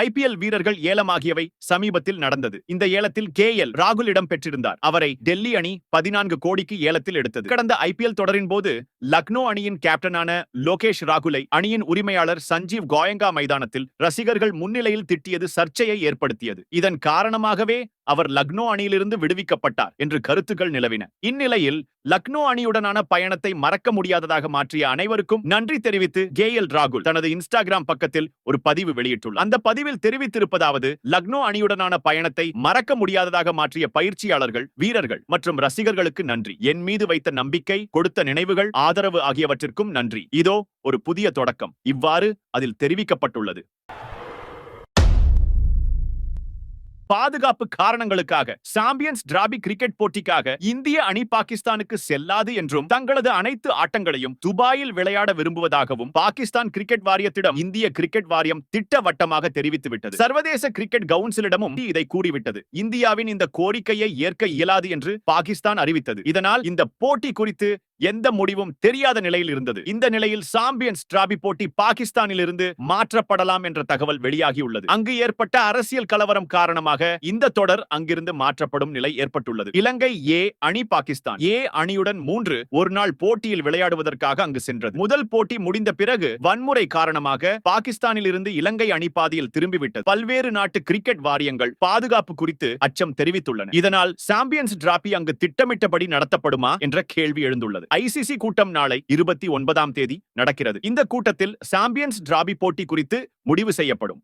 IPL வீரர்கள் ஏலமாகியவை சமீபத்தில் நடந்தது. இந்த ஏலத்தில் கே எல் ராகுல் இடம் பெற்றிருந்தார். அவரை டெல்லி அணி பதினான்கு கோடிக்கு ஏலத்தில் எடுத்தது. கடந்த ஐபிஎல் தொடரின் போது லக்னோ அணியின் கேப்டனான லோகேஷ் ராகுலை அணியின் உரிமையாளர் சஞ்சீவ் கோயங்கா மைதானத்தில் ரசிகர்கள் முன்னிலையில் திட்டியது சர்ச்சையை ஏற்படுத்தியது. இதன் காரணமாகவே அவர் லக்னோ அணியிலிருந்து விடுவிக்கப்பட்டார் என்று கருத்துக்கள் நிலவின. இந்நிலையில் லக்னோ அணியுடனான பயணத்தை மறக்க முடியாததாக மாற்றிய அனைவருக்கும் நன்றி தெரிவித்து கே எல் ராகுல் தனது இன்ஸ்டாகிராம் பக்கத்தில் ஒரு பதிவு வெளியிட்டுள்ளார். அந்த பதிவில் தெரிவித்திருப்பதாவது லக்னோ அணியுடனான பயணத்தை மறக்க முடியாததாக மாற்றிய பயிற்சியாளர்கள் வீரர்கள் மற்றும் ரசிகர்களுக்கு நன்றி. என் மீது வைத்த நம்பிக்கை கொடுத்த நினைவுகள் ஆதரவு ஆகியவற்றிற்கும் நன்றி. இதோ ஒரு புதிய தொடக்கம். இவ்வாறு அதில் தெரிவிக்கப்பட்டுள்ளது. பாதுகாப்பு காரணங்களுக்காக சாம்பியன்ஸ் டிராபி கிரிக்கெட் போட்டிக்காக இந்திய அணி பாகிஸ்தானுக்கு செல்லாது என்றும் தங்களது அனைத்து ஆட்டங்களையும் துபாயில் விளையாட விரும்புவதாகவும் பாகிஸ்தான் கிரிக்கெட் வாரியத்திடம் இந்திய கிரிக்கெட் வாரியம் திட்டவட்டமாக தெரிவித்துவிட்டது. சர்வதேச கிரிக்கெட் கவுன்சிலிடமும் இதை கூறிவிட்டது. இந்தியாவின் இந்த கோரிக்கையை ஏற்க இயலாது என்று பாகிஸ்தான் அறிவித்தது. இதனால் இந்த போட்டி குறித்து எந்த முடிவும் தெரியாத நிலையில் இருந்தது. இந்த நிலையில் சாம்பியன்ஸ் டிராபி போட்டி பாகிஸ்தானில் இருந்து மாற்றப்படலாம் என்ற தகவல் வெளியாகியுள்ளது அங்கு ஏற்பட்ட அரசியல் கலவரம் காரணமாக இந்த தொடர் அங்கிருந்து மாற்றப்படும் நிலை ஏற்பட்டுள்ளது. இலங்கை ஏ அணி பாகிஸ்தான். ஏ அணியுடன் மூன்று ஒரு நாள் போட்டியில் விளையாடுவதற்காக அங்கு சென்றது. முதல் போட்டி முடிந்த பிறகு வன்முறை காரணமாக பாகிஸ்தானில் இருந்து இலங்கை அணி பாதியில் திரும்பிவிட்டது. பல்வேறு நாட்டு கிரிக்கெட் வாரியங்கள் பாதுகாப்பு குறித்து அச்சம் தெரிவித்துள்ளன. இதனால் சாம்பியன்ஸ் டிராபி அங்கு திட்டமிட்டபடி நடத்தப்படுமா என்ற கேள்வி எழுந்துள்ளது. ஐசிசி கூட்டம் நாளை இருபத்தி ஒன்பதாம் தேதி நடக்கிறது. இந்த கூட்டத்தில் சாம்பியன்ஸ் டிராபி போட்டி குறித்து முடிவு செய்யப்படும்.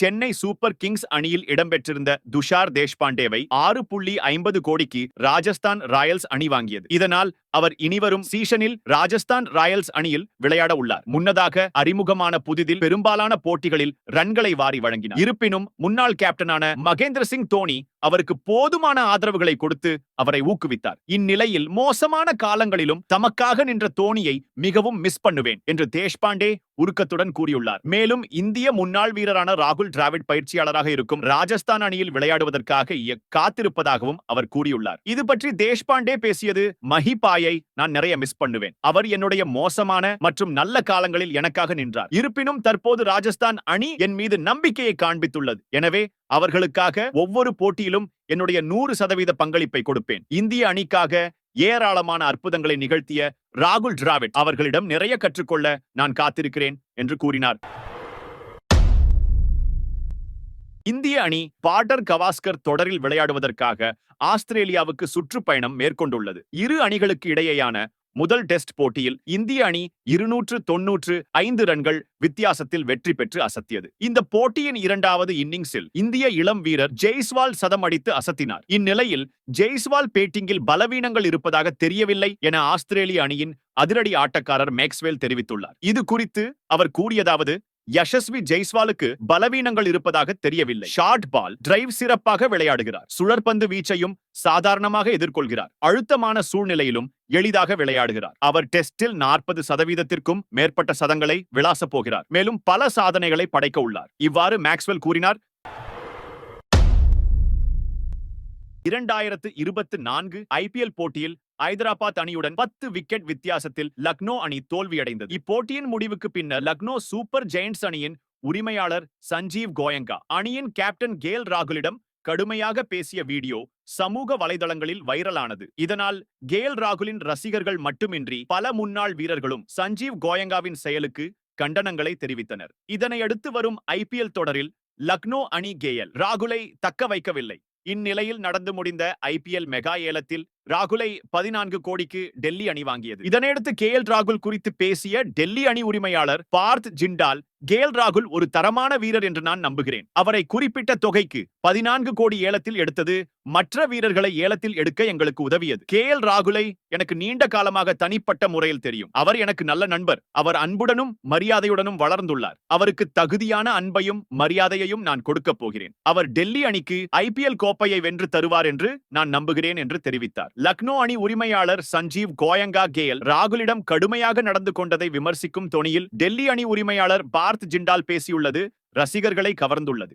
சென்னை சூப்பர் கிங்ஸ் அணியில் இடம்பெற்றிருந்த துஷார் தேஷ்பாண்டேவை ஆறு புள்ளி ஐம்பது கோடிக்கு ராஜஸ்தான் ராயல்ஸ் அணி வாங்கியது. இதனால் அவர் இனிவரும் சீசனில் ராஜஸ்தான் ராயல்ஸ் அணியில் விளையாட உள்ளார். முன்னதாக அறிமுகமான புதிதில் பெரும்பாலான போட்டிகளில் ரன்களை வாரி வழங்கினார். இருப்பினும் முன்னாள் கேப்டனான மகேந்திர சிங் தோனி அவருக்கு போதுமான ஆதரவுகளை கொடுத்து அவரை ஊக்குவித்தார். இந்நிலையில் மோசமான காலங்களிலும் தமக்காக நின்ற தோனியை மிகவும் மிஸ் பண்ணுவேன் என்று தேஷ்பாண்டே உருக்கத்துடன் கூறியுள்ளார். மேலும் இந்திய முன்னாள் வீரரான ராகுல் டிராவிட் பயிற்சியாளராக இருக்கும் ராஜஸ்தான் அணியில் விளையாடுவதற்காக காத்திருப்பதாகவும் அவர் கூறியுள்ளார். இது பற்றி தேஷ்பாண்டே பேசியது மஹிபாயை நான் நிறைய மிஸ் பண்ணுவேன். அவர் என்னுடைய மோசமான மற்றும் நல்ல காலங்களில் எனக்காக நின்றார். இருப்பினும் தற்போது ராஜஸ்தான் அணி என் மீது நம்பிக்கையை காண்பித்துள்ளது. எனவே அவர்களுக்காக ஒவ்வொரு போட்டியிலும் என்னுடைய நூறு சதவீத பங்களிப்பை கொடுப்பேன். இந்திய அணிக்காக ஏராளமான அற்புதங்களை நிகழ்த்திய ராகுல் டிராவிட் அவர்களிடம் நிறைய கற்றுக்கொள்ள நான் காத்திருக்கிறேன் என்று கூறினார். இந்திய அணி பார்டர் கவாஸ்கர் தொடரில் விளையாடுவதற்காக ஆஸ்திரேலியாவுக்கு சுற்றுப்பயணம் மேற்கொண்டுள்ளது. இரு அணிகளுக்கு இடையேயான முதல் டெஸ்ட் போட்டியில் இந்திய அணி இருநூற்று தொன்னூற்று ஐந்து ரன்கள் வித்தியாசத்தில் வெற்றி பெற்று அசத்தியது. இந்த போட்டியின் இரண்டாவது இன்னிங்ஸில் இந்திய இளம் வீரர் ஜெய்ஸ்வால் சதம் அடித்து அசத்தினார். இந்நிலையில் ஜெய்ஸ்வால் பேட்டிங்கில் பலவீனங்கள் இருப்பதாக தெரியவில்லை என ஆஸ்திரேலிய அணியின் அதிரடி ஆட்டக்காரர் மேக்ஸ்வெல் தெரிவித்துள்ளார். இது குறித்து அவர் கூறியதாவது யசஸ்வி ஜெய்ஸ்வாலுக்கு பலவீனங்கள் இருப்பதாக தெரியவில்லை. ஷார்ட் பால் டிரைவ் சிறப்பாக விளையாடுகிறார். சுழற்பந்து வீச்சையும் சாதாரணமாக எதிர்கொள்கிறார். அழுத்தமான சூழ்நிலையிலும் எளிதாக விளையாடுகிறார். அவர் டெஸ்டில் நாற்பது சதவீதத்திற்கும் மேற்பட்ட சதங்களை விளாச போகிறார். மேலும் பல சாதனைகளை படைக்க உள்ளார். இவ்வாறு மேக்ஸ்வெல் கூறினார். இரண்டாயிரத்து இருபத்து நான்கு ஐபிஎல் போட்டியில் ஐதராபாத் அணியுடன் பத்து விக்கெட் வித்தியாசத்தில் லக்னோ அணி தோல்வியடைந்தது. இப்போட்டியின் முடிவுக்கு பின்னர் லக்னோ சூப்பர் ஜெயின்ஸ் அணியின் உரிமையாளர் சஞ்சீவ் கோயங்கா அணியின் கேப்டன் கேல் ராகுலிடம் கடுமையாக பேசிய வீடியோ சமூக வலைதளங்களில் வைரலானது. இதனால் கேல் ராகுலின் ரசிகர்கள் மட்டுமின்றி பல முன்னாள் வீரர்களும் சஞ்சீவ் கோயங்காவின் செயலுக்கு கண்டனங்களை தெரிவித்தனர். இதனையடுத்து வரும் ஐபிஎல் தொடரில் லக்னோ அணி கேஎல் ராகுலை தக்க வைக்கவில்லை. இந்நிலையில் நடந்து முடிந்த ஐபிஎல் மெகா ஏலத்தில் ராகுலை பதினான்கு கோடிக்கு டெல்லி அணி வாங்கியது. இதனையடுத்து கே எல் ராகுல் குறித்து பேசிய டெல்லி அணி உரிமையாளர் பார்த் ஜிண்டால் கேல் ராகுல் ஒரு தரமான வீரர் என்று நான் நம்புகிறேன். அவரை குறிப்பிட்ட தொகைக்கு பதினான்கு கோடி ஏலத்தில் எடுத்தது மற்ற வீரர்களை ஏலத்தில் எடுக்க எங்களுக்கு உதவியது. கே எல் ராகுலை எனக்கு நீண்ட காலமாக தனிப்பட்ட முறையில் தெரியும். அவர் எனக்கு நல்ல நண்பர். அவர் அன்புடனும் மரியாதையுடனும் வளர்ந்துள்ளார். அவருக்கு தகுதியான அன்பையும் மரியாதையையும் நான் கொடுக்கப் போகிறேன். அவர் டெல்லி அணிக்கு ஐபிஎல் கோப்பையை வென்று தருவார் என்று நான் நம்புகிறேன் என்று தெரிவித்தார். லக்னோ அணி உரிமையாளர் சஞ்சீவ் கோயங்கா கேல் ராகுலிடம் கடுமையாக நடந்து கொண்டதை விமர்சிக்கும் தொனியில் டெல்லி அணி உரிமையாளர் பார்த் ஜிண்டால் பேசியுள்ளது ரசிகர்களை கவர்ந்துள்ளது.